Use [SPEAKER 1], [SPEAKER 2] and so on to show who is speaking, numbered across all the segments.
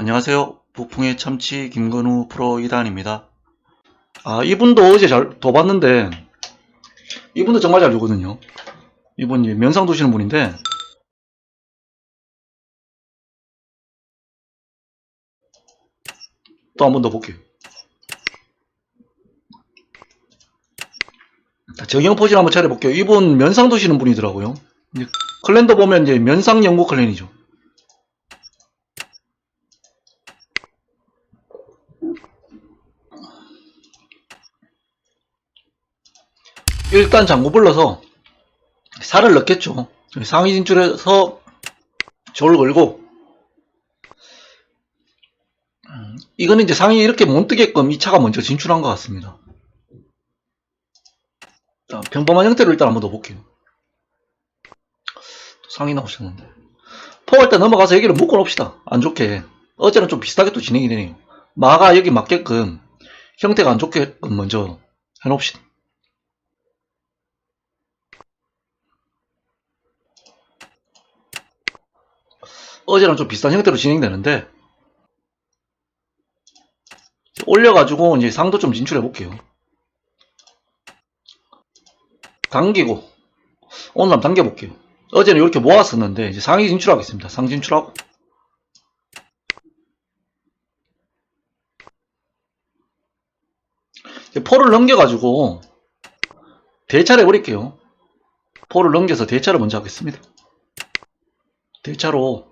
[SPEAKER 1] 안녕하세요. 부풍의 참치 김건우 프로 2단입니다. 아, 이분도 어제 잘, 더 봤는데, 이분도 정말 잘 주거든요. 이분 이 면상 두시는 분인데, 또 한 번 더 볼게요. 자, 정형 포즈 한번 차려볼게요. 이분 면상 두시는 분이더라고요. 클랜더 보면 이제 면상 연구 클랜이죠. 일단 장구 불러서 살을 넣겠죠. 상위 진출해서 조를 걸고 음, 이거는 이제 상위 이렇게 못 뜨게끔 이 차가 먼저 진출한 것 같습니다. 자, 평범한 형태로 일단 한번 더 볼게요. 또 상위 나오셨는데 포할 때 넘어가서 여기를 묶어 놓읍시다. 안 좋게 어제는 좀 비슷하게 또 진행이 되네요. 마가 여기 맞게끔 형태가 안 좋게끔 먼저 해놓읍시다. 어제랑 좀 비슷한 형태로 진행되는데 올려가지고 이제 상도 좀 진출해 볼게요. 당기고 오늘 한번 당겨 볼게요. 어제는 이렇게 모았었는데 이제 상위 진출하겠습니다. 상 진출하고 포를 넘겨가지고 대차를 해버릴게요. 포를 넘겨서 대차를 먼저 하겠습니다. 대차로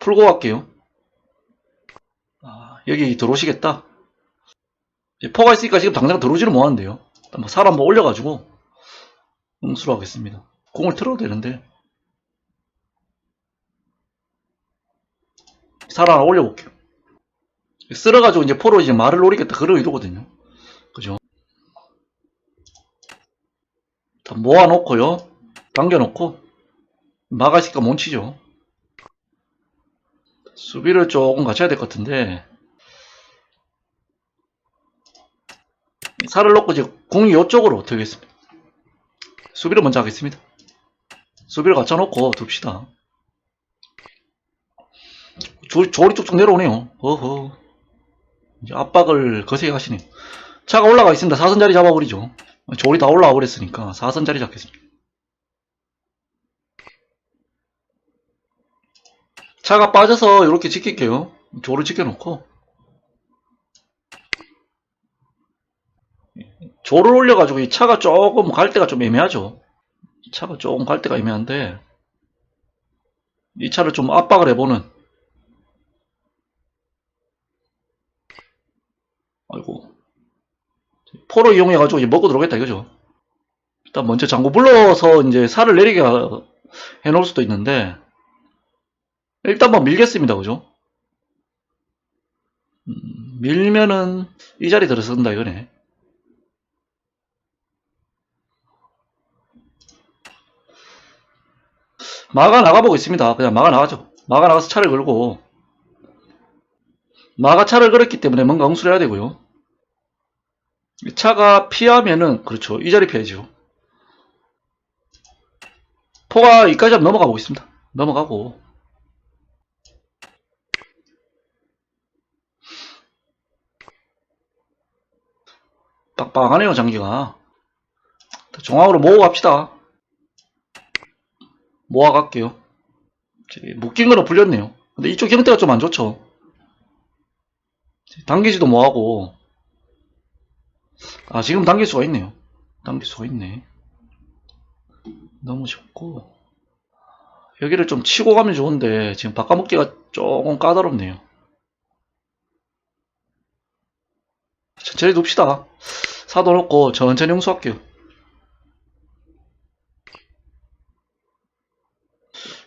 [SPEAKER 1] 풀고 갈게요. 아, 여기 들어오시겠다. 포가 있으니까 지금 당장 들어오지를 못하는데요. 뭐살 한번 올려가지고 응수로 하겠습니다. 공을 틀어도 되는데 살 하나 올려볼게요. 쓸어가지고 이제 포로 이제 말을 노리겠다 그런 의도거든요. 그죠? 일단 모아놓고요. 당겨놓고 막아있으니까 못 치죠. 수비를 조금 갖춰야 될 것 같은데 살을 놓고 이제 공이 이쪽으로 어떻게 하겠습니다. 수비를 먼저 하겠습니다. 수비를 갖춰놓고 둡시다. 조, 조리 쭉쭉 내려오네요. 어허. 이제 압박을 거세게 하시네요. 차가 올라가 있습니다. 사선 자리 잡아버리죠. 조리 다 올라와 버렸으니까 사선 자리 잡겠습니다. 차가 빠져서 이렇게 지킬게요. 조를 지켜놓고 조를 올려가지고 이 차가 조금 갈 때가 좀 애매하죠. 차가 조금 갈 때가 애매한데 이 차를 좀 압박을 해보는 아이고 포로 이용해가지고 먹고 들어오겠다 이거죠. 일단 먼저 장구 불러서 이제 살을 내리게 해놓을 수도 있는데 일단 뭐 밀겠습니다. 그죠? 음, 밀면은 이 자리 들어선다 이거네. 마가 나가보고 있습니다. 그냥 마가 나가죠. 마가 나가서 차를 걸고 마가 차를 걸었기 때문에 뭔가 응수를 해야 되고요. 이 차가 피하면은 그렇죠. 이 자리 피해야죠. 포가 이까지 한번 넘어가 보겠습니다. 넘어가고 빡빡하네요 장기가. 종합으로 모으고 갑시다. 모아갈게요. 묶인 거는 풀렸네요. 근데 이쪽 형태가 좀 안 좋죠. 당기지도 뭐하고. 아 지금 당길 수가 있네요. 당길 수가 있네. 너무 좋고. 여기를 좀 치고 가면 좋은데 지금 바꿔먹기가 조금 까다롭네요. 천천히 둡시다 사도 놓고 천천히 응수할게요.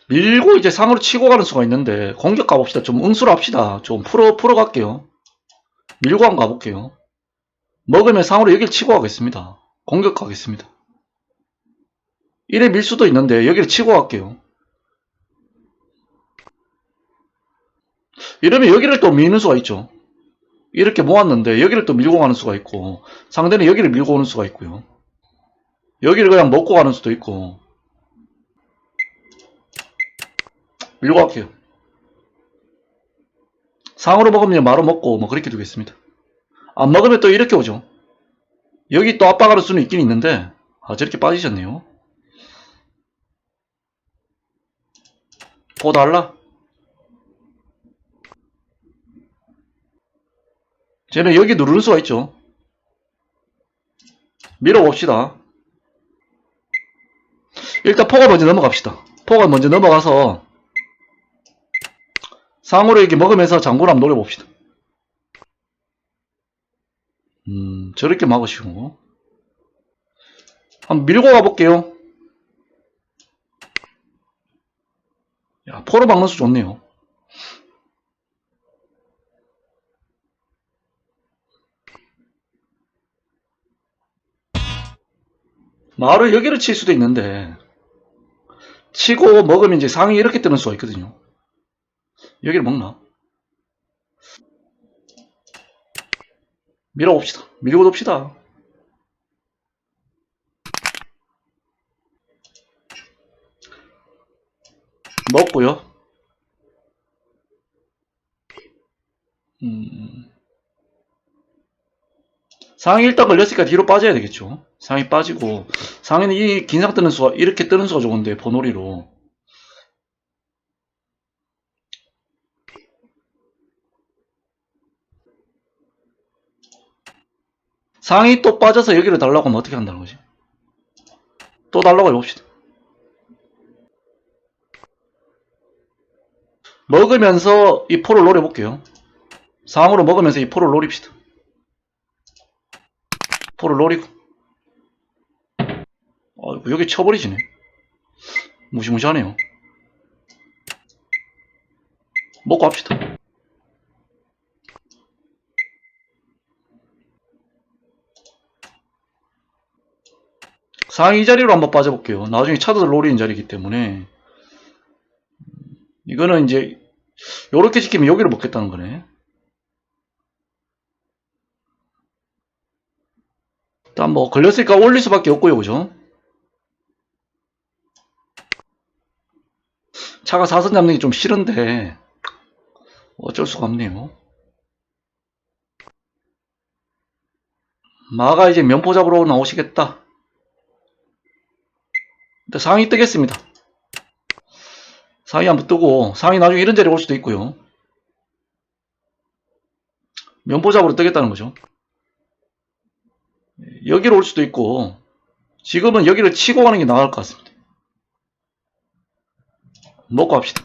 [SPEAKER 1] 밀고 이제 상으로 치고 가는 수가 있는데 공격 가봅시다. 좀 응수를 합시다. 좀 풀어 풀어 갈게요. 밀고 한 가볼게요. 먹으면 상으로 여기를 치고 가겠습니다. 공격하겠습니다. 이래 밀 수도 있는데 여기를 치고 갈게요. 이러면 여기를 또 미는 수가 있죠. 이렇게 모았는데 여기를 또 밀고 가는 수가 있고 상대는 여기를 밀고 오는 수가 있고요. 여기를 그냥 먹고 가는 수도 있고 밀고 갈게요. 상으로 먹으면 마로 먹고 뭐 그렇게 두겠습니다. 안 먹으면 또 이렇게 오죠. 여기 또 압박할 수는 있긴 있는데 아 저렇게 빠지셨네요. 보달라. 쟤는 여기 누를 수가 있죠. 밀어봅시다. 일단 포가 먼저 넘어갑시다. 포가 먼저 넘어가서 상으로 이렇게 먹으면서 장군 한번 노려봅시다. 음, 저렇게 막으시고. 한번 밀고 가볼게요. 야, 포로 막는 수 좋네요. 말을 여기를 칠 수도 있는데, 치고 먹으면 이제 상이 이렇게 뜨는 수가 있거든요. 여기를 먹나? 밀어봅시다. 밀고 돕시다. 먹고요. 음. 상이 일단 걸렸으니까 뒤로 빠져야 되겠죠. 상이 빠지고 상에는 이 긴상 뜨는 수가 이렇게 뜨는 수가 좋은데 번호리로 상이 또 빠져서 여기를 달라고 하면 어떻게 한다는 거지? 또 달라고 해봅시다. 먹으면서 이 포를 노려볼게요. 상으로 먹으면서 이 포를 노립시다. 포를 노리고. 여기 쳐버리시네. 무시무시하네요. 먹고 합시다. 상위 자리로 한번 빠져볼게요. 나중에 차도들 노리는 자리이기 때문에. 이거는 이제, 요렇게 지키면 여기를 먹겠다는 거네. 일단 뭐, 걸렸으니까 올릴 수밖에 없고요, 그죠? 차가 사선 잡는 게 좀 싫은데, 어쩔 수가 없네요. 마가 이제 면포 잡으러 나오시겠다. 일단 상위 뜨겠습니다. 상위 한번 뜨고 상위 나중에 이런 자리 올 수도 있고요. 면보잡으로 뜨겠다는 거죠. 여기로 올 수도 있고 지금은 여기를 치고 가는 게 나을 것 같습니다. 먹고 합시다.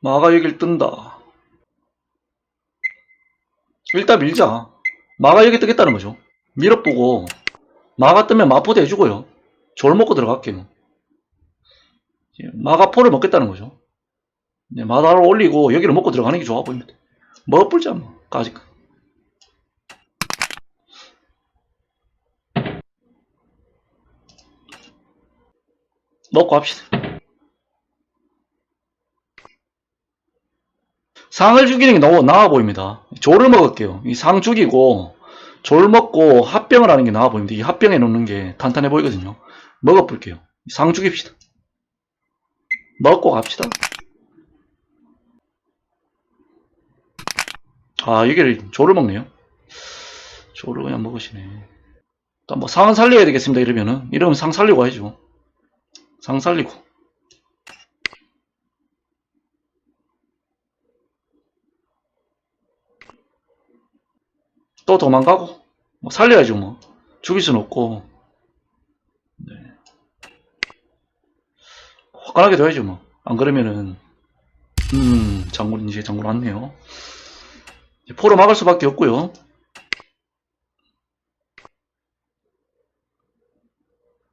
[SPEAKER 1] 마가 여기를 뜬다. 일단 밀자. 마가 여기 뜨겠다는 거죠. 밀어보고 마가 뜨면 마포도 해주고요. 졸 먹고 들어갈게요. 마가포를 먹겠다는 거죠. 네, 마다를 올리고 여기를 먹고 들어가는 게 좋아 보입니다. 먹어불자 뭐, 까짓 거. 먹고 합시다. 상을 죽이는 게 너무 나아 보입니다. 졸을 먹을게요. 이 상 죽이고 졸 먹고 합병을 하는 게 나아 보입니다. 이 합병에 놓는 게 탄탄해 보이거든요. 먹어볼게요. 상 죽입시다. 먹고 갑시다. 아, 이게 조를 먹네요. 조를 그냥 먹으시네. 일단 뭐 상은 살려야 되겠습니다. 이러면은. 이러면 상 살리고 해야죠. 상 살리고. 또 도망가고. 뭐 살려야죠, 뭐. 죽일 수는 없고. 네. 화끈하게 둬야죠, 뭐. 안 그러면은, 음, 장군, 이제 장군 왔네요. 포로 막을 수밖에 없고요.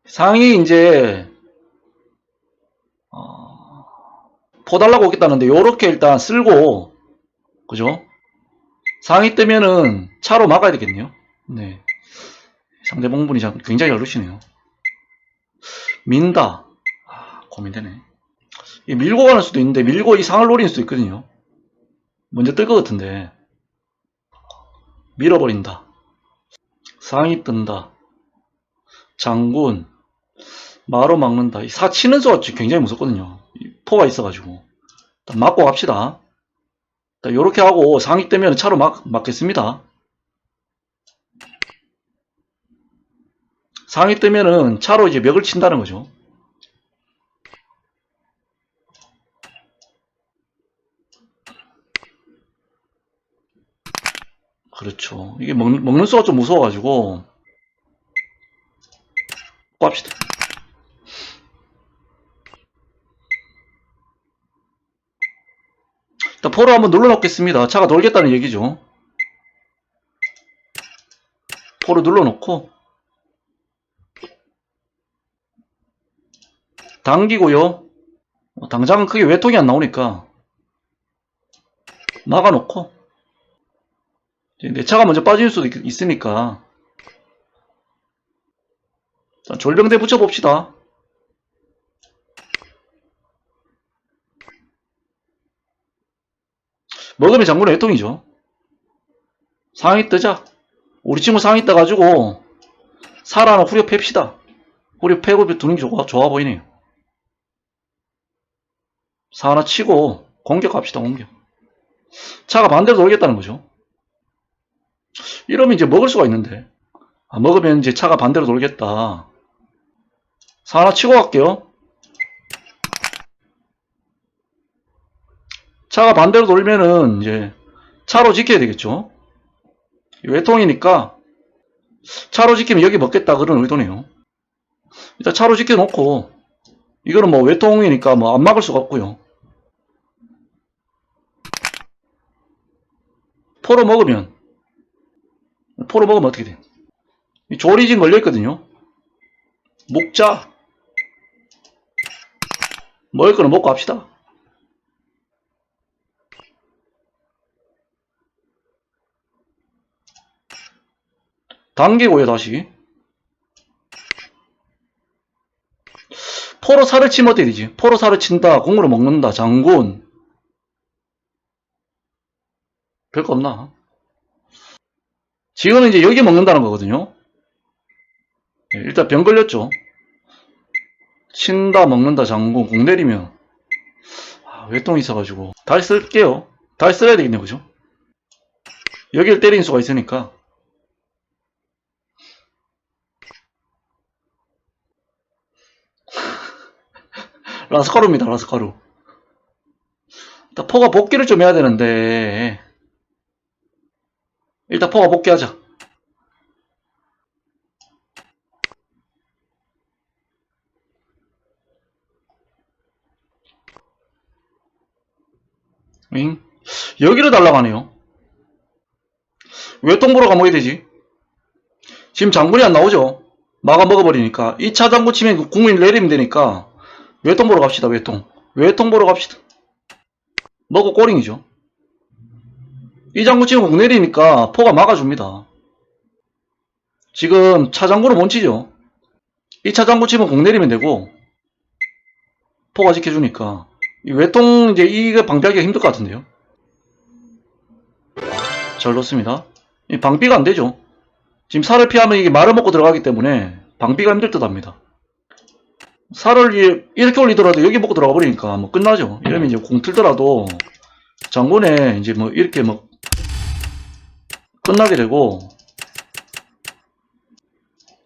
[SPEAKER 1] 상이 이제, 어, 포 달라고 오겠다는데, 요렇게 일단 쓸고, 그죠? 상이 뜨면은 차로 막아야 되겠네요. 네. 상대 봉분이 참 굉장히 어르시네요. 민다. 아, 고민되네. 이 밀고 가는 수도 있는데 밀고 이 상을 노리는 수도 있거든요. 먼저 뜰 것 같은데 밀어버린다. 상이 뜬다. 장군 마로 막는다. 이 사 치는 수가 굉장히 무섭거든요. 이 포가 있어가지고 맞고 갑시다. 요렇게 하고 상위 뜨면 차로 막, 맞겠습니다. 상위 뜨면은 차로 이제 멱을 친다는 거죠. 그렇죠. 이게 먹, 먹는 수가 좀 무서워가지고 꽈합시다. 포를 한번 눌러놓겠습니다. 차가 돌겠다는 얘기죠. 포를 눌러놓고 당기고요. 어, 당장은 크게 외통이 안 나오니까 막아놓고 내 차가 먼저 빠질 수도 있- 있으니까 일단 졸병대 붙여봅시다. 먹으면 장군의 외통이죠. 상위 뜨자. 우리 친구 상위 떠가지고 살 하나 후려 팹시다. 후려 패고 두는 게 좋아, 좋아 보이네요. 사 하나 치고 공격합시다, 공격. 차가 반대로 돌겠다는 거죠. 이러면 이제 먹을 수가 있는데. 아, 먹으면 이제 차가 반대로 돌겠다. 사 하나 치고 갈게요. 차가 반대로 돌면은 이제 차로 지켜야 되겠죠. 외통이니까 차로 지키면 여기 먹겠다 그런 의도네요. 일단 차로 지켜놓고 이거는 뭐 외통이니까 뭐 안 막을 수가 없고요. 포로 먹으면 포로 먹으면 어떻게 돼? 이 조리진 걸려있거든요. 먹자. 먹을 거는 먹고 합시다. 당기고요, 다시. 포로 살을 치면 어떻게 되지? 포로 살을 친다, 공으로 먹는다, 장군. 별거 없나? 지금은 이제 여기 먹는다는 거거든요. 예, 일단 병 걸렸죠. 친다, 먹는다, 장군, 공 내리면. 아, 외통이 있어가지고. 다시 쓸게요. 다시 써야 되겠네, 그죠? 여기를 때리는 수가 있으니까. 라스카루입니다, 라스카루. 일단 포가 복귀를 좀 해야 되는데, 일단 포가 복귀하자. 응? 여기로 달라가네요. 왜 통보로 가먹어야 되지? 지금 장군이 안 나오죠? 막아 먹어버리니까. 2차 장군 치면 국민 내리면 되니까. 외통 보러 갑시다, 외통. 외통 보러 갑시다. 먹고 꼬링이죠. 이 장군 치면 공 내리니까 포가 막아줍니다. 지금 차장군을 못 치죠. 이 차장군 치면 공 내리면 되고, 포가 지켜주니까. 이 외통 이제 이거 방비하기가 힘들 것 같은데요. 잘 넣습니다. 이 방비가 안 되죠. 지금 살을 피하면 이게 말을 먹고 들어가기 때문에 방비가 힘들 듯 합니다. 살을 이- 이렇게 올리더라도 여기 먹고 들어가 버리니까 뭐 끝나죠. 이러면 이제 공 틀더라도 장군에 이제 뭐 이렇게 뭐 끝나게 되고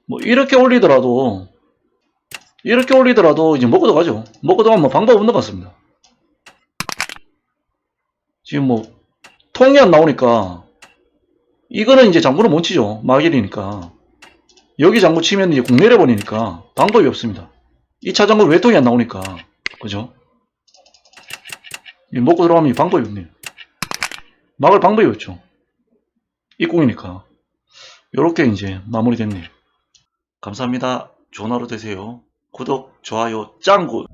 [SPEAKER 1] 뭐 이렇게 올리더라도 이렇게 올리더라도 이제 먹고 들어가죠. 먹고 들어가면 뭐 방법 없는 것 같습니다. 지금 뭐 통이 안 나오니까 이거는 이제 장군은 못 치죠. 마길이니까. 여기 장군 치면 이제 공 내려버리니까 방법이 없습니다. 2차 장군 외통이 안 나오니까. 그죠? 이 먹고 들어가면 이 방법이 없네요. 막을 방법이 없죠. 입궁이니까. 요렇게 이제 마무리됐네요. 감사합니다. 좋은 하루 되세요. 구독, 좋아요, 짱굿!